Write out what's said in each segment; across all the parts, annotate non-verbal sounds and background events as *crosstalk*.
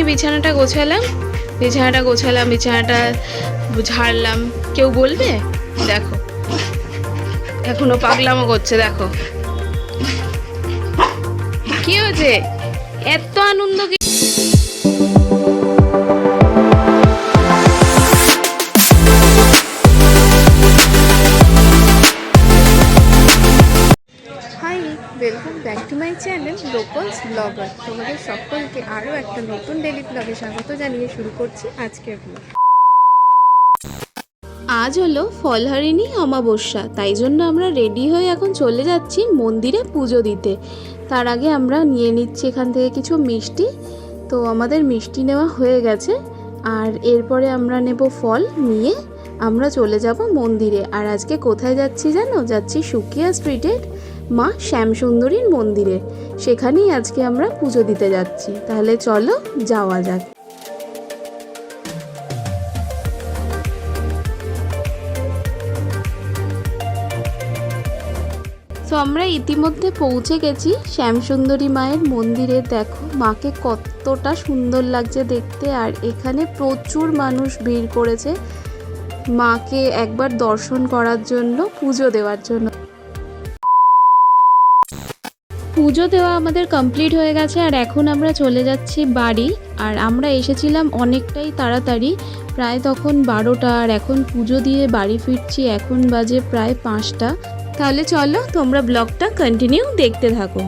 এক্ষুনি বিছানাটা গোছালাম বিছানাটা গোছালাম, বিছানাটা ঝাড়লাম। কেউ বলবে? দেখো। এখনও পাগলামো করছে, দেখো। কি হয়েছে? এত আনন্দ চ্যানেল লোকলস ব্লগার। তোমাদের সকলকে আরও একটা নতুন ডেলি ব্লগে স্বাগত জানিয়ে শুরু করছি আজকের ব্লগ আজ হলো ফলহারিণী অমাবস্যা, তাই জন্য আমরা রেডি হয়ে এখন চলে যাচ্ছি মন্দিরে পুজো দিতে। তার আগে আমরা নিয়ে নিচ্ছি এখান থেকে কিছু মিষ্টি। তো আমাদের মিষ্টি নেওয়া হয়ে গেছে, আর এরপরে আমরা নেব ফল নিয়ে আমরা চলে যাব মন্দিরে। আর আজকে কোথায় যাচ্ছি জানো? যাচ্ছি সুকিয়া স্ট্রিটের মা শ্যামসুন্দরীর মন্দিরে। সেখানেই আজকে আমরা পুজো দিতে যাচ্ছি। তাহলে চলো যাওয়া যাক। তো আমরা ইতিমধ্যে পৌঁছে গেছি শ্যামসুন্দরী মায়ের মন্দিরে। দেখো, মাকে কতটা সুন্দর লাগছে দেখতে। আর এখানে প্রচুর মানুষ ভিড় করেছে মাকে একবার দর্শন করার জন্য, পুজো দেওয়ার জন্য। পুজো দেওয়া আমাদের কমপ্লিট হয়ে গেছে, আর এখন আমরা চলে যাচ্ছি বাড়ি, আর আমরা এসেছিলাম অনেকটাই তাড়াতাড়ি, প্রায় তখন বারোটা, আর এখন পুজো দিয়ে বাড়ি ফিরছি, এখন বাজে প্রায় পাঁচটা। তাহলে চলো তোমরা ব্লগটা কন্টিনিউ দেখতে থাকো।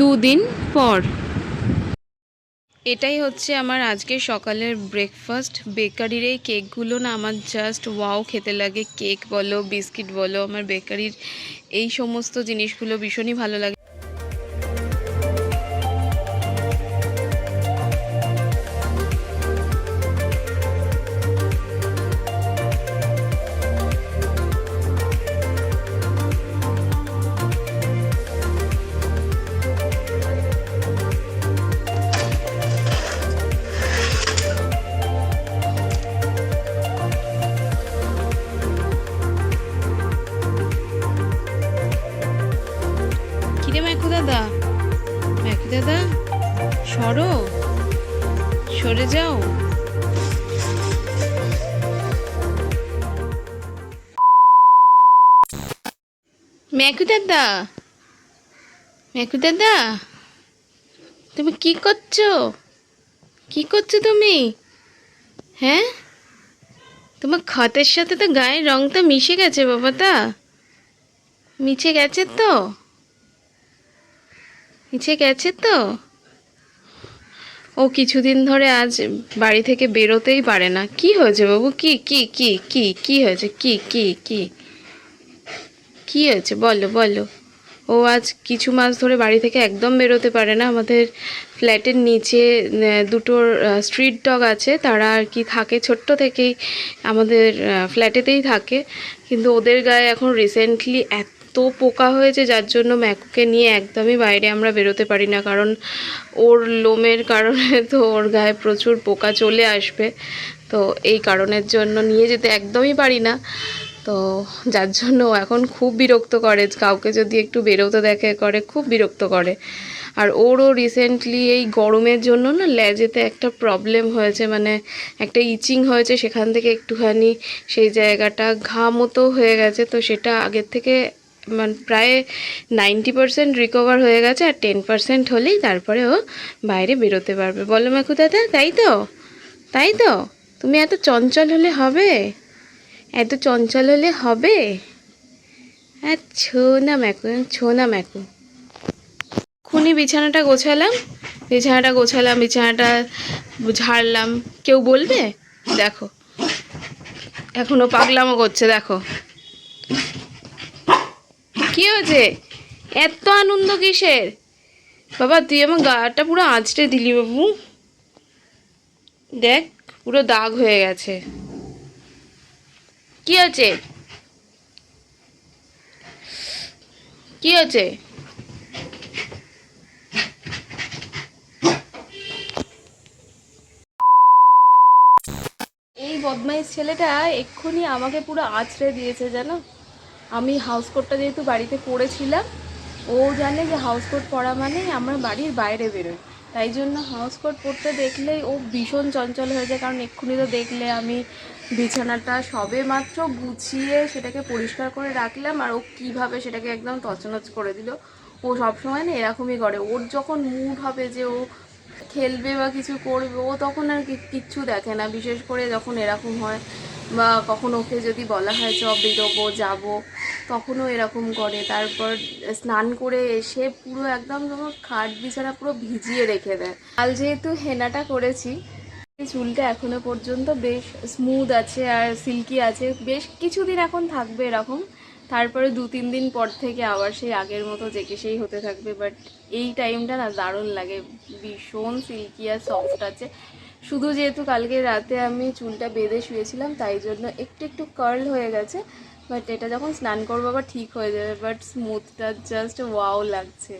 দুদিন পর। এটাই হচ্ছে আমার আজকে সকালের ব্রেকফাস্ট বেকারির এই কেকগুলো না আমার জাস্ট ওয়াও খেতে লাগে। কেক বলো, বিস্কিট বলো, আমার বেকারির এই সমস্ত জিনিসগুলো ভীষণই ভালো লাগে। দাদা। ম্যাকু দাদা? সরো। সরে যাও। ম্যাকু দাদা। ম্যাকু দাদা। তুমি কি করছ? কি করছ তুমি? হ্যাঁ? তোমার খাতের সাথে তো গায়ের রংটা মিশে গেছে বাবা তা মিশে গেছে তো? মিছে গেছে তো? ও কিছুদিন ধরে আজ বাড়ি থেকে বেরোতেই পারে না। কি হয়েছে বাবু? কি কি কি কি কি হয়েছে? কি কি কি? কি হয়েছে? বলো বলো। ও আজ কিছু মাস ধরে বাড়ি থেকে একদম বেরোতে পারে না। আমাদের ফ্ল্যাটের নিচে দুটো স্ট্রিট ডগ আছে। তারা আর কি থাকে ছোট্ট থেকেই। আমাদের ফ্ল্যাটেতেই থাকে। কিন্তু ওদের গায়ে এখন রিসেন্টলি এত পোকা হয়েছে যার জন্য ম্যাকুকে নিয়ে একদমই বাইরে আমরা বেরোতে পারি না, কারণ ওর লোমের কারণে *laughs* তো ওর গায়ে প্রচুর পোকা চলে আসবে। তো এই কারণের জন্য নিয়ে যেতে একদমই পারি না। তো যার জন্য এখন খুব বিরক্ত করে, কাউকে যদি একটু বেরোতে দেখে করে, খুব বিরক্ত করে। আর ওরও রিসেন্টলি এই গরমের জন্য না লেজেতে একটা প্রবলেম হয়েছে মানে একটা ইচিং হয়েছে, সেখান থেকে একটুখানি সেই জায়গাটা ঘা মতো হয়ে গেছে, তো সেটা আগের থেকে প্রায় নাইনটি পারসেন্ট রিকভার হয়ে গেছে আর টেন পারসেন্ট হলেই তারপরে ও বাইরে বেরোতে পারবে। বলো মাকু দাদা, তাই তো? তাই তো? তুমি এত চঞ্চল হলে হবে? এত চঞ্চল হলে হবে? হ্যাঁ ছো না ম্যাকু ছো না ম্যাকু খুনি বিছানাটা গোছালাম বিছানাটা গোছালাম, বিছানাটা ঝাড়লাম। কেউ বলবে? দেখো। এখনও পাগলামো করছে, দেখো। হয়েছে এত আনন্দ কিসের? বাবা, তুই আমার গাটা পুরো আঁচড়ে দিলি বাবু। দেখ, পুরো দাগ হয়ে গেছে। কি হয়েছে? কি হয়েছে? এই বদমাইশ ছেলেটা এক্ষুনি আমাকে পুরো আছড়ে দিয়েছে, জানো? আমি হাউস কোটটা যেহেতু বাড়িতে পড়েছিলাম ও জানে যে হাউস কোট পরা মানে আমরা বাড়ির বাইরে বেরোই তাই জন্য হাউস কোট পরতে দেখলেই ও ভীষণ চঞ্চল হয়ে যায়, কারণ এক্ষুনি তো দেখলে আমি বিছানাটা সবে মাত্র গুছিয়ে সেটাকে পরিষ্কার করে রাখলাম, আর ও কীভাবে সেটাকে একদম তছনছ করে দিল, ও সবসময় না এরকমই করে। ওর যখন মুড হবে যে ও খেলবে বা কিছু করবে, ও তখন আর কিচ্ছু দেখে না, বিশেষ করে যখন এরকম হয়। বা কখন ওকে যদি বলা হয়, চ, বেরোবো, যাব, তখনও এরকম করে। তারপর স্নান করে এসে পুরো একদম তোমার খাট বিছানা পুরো ভিজিয়ে রেখে দেয়। কাল যেহেতু হেনাটা করেছি চুলটা এখনও পর্যন্ত বেশ স্মুথ আছে আর সিল্কি আছে। বেশ কিছুদিন এখন থাকবে এরকম। তারপরে দু, তিন দিন পর থেকে আবার সেই আগের মতো জেকে সেই হতে থাকবে। বাট এই টাইমটা না দারুণ লাগে। ভীষণ সিল্কি আর সফট আছে। শুধু যেহেতু কালকে রাতে আমি চুলটা বেঁধে শুয়েছিলাম, তাই জন্য একটু একটু কার্ল হয়ে গেছে বাট এটা যখন স্নান করব আবার ঠিক হয়ে যাবে বাট স্মুথটা জাস্ট ওয়াও লাগছে।